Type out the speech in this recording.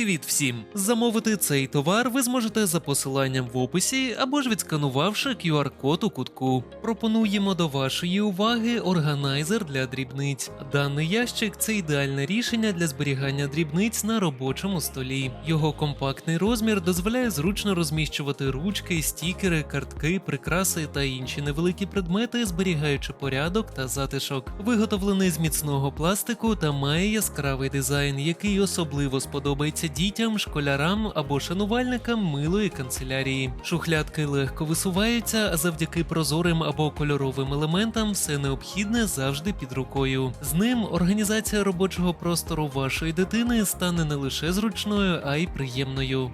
Привіт всім! Замовити цей товар ви зможете за посиланням в описі або ж відсканувавши QR-код у кутку. Пропонуємо до вашої уваги органайзер для дрібниць. Даний ящик це ідеальне рішення для зберігання дрібниць на робочому столі. Його компактний розмір дозволяє зручно розміщувати ручки, стікери, картки, прикраси та інші невеликі предмети, зберігаючи порядок та затишок. Виготовлений з міцного пластику та має яскравий дизайн, який особливо сподобається дітям, школярам або шанувальникам милої канцелярії. Шухлядки легко висуваються, а завдяки прозорим або кольоровим елементам все необхідне завжди під рукою. З ним організація робочого простору вашої дитини стане не лише зручною, а й приємною.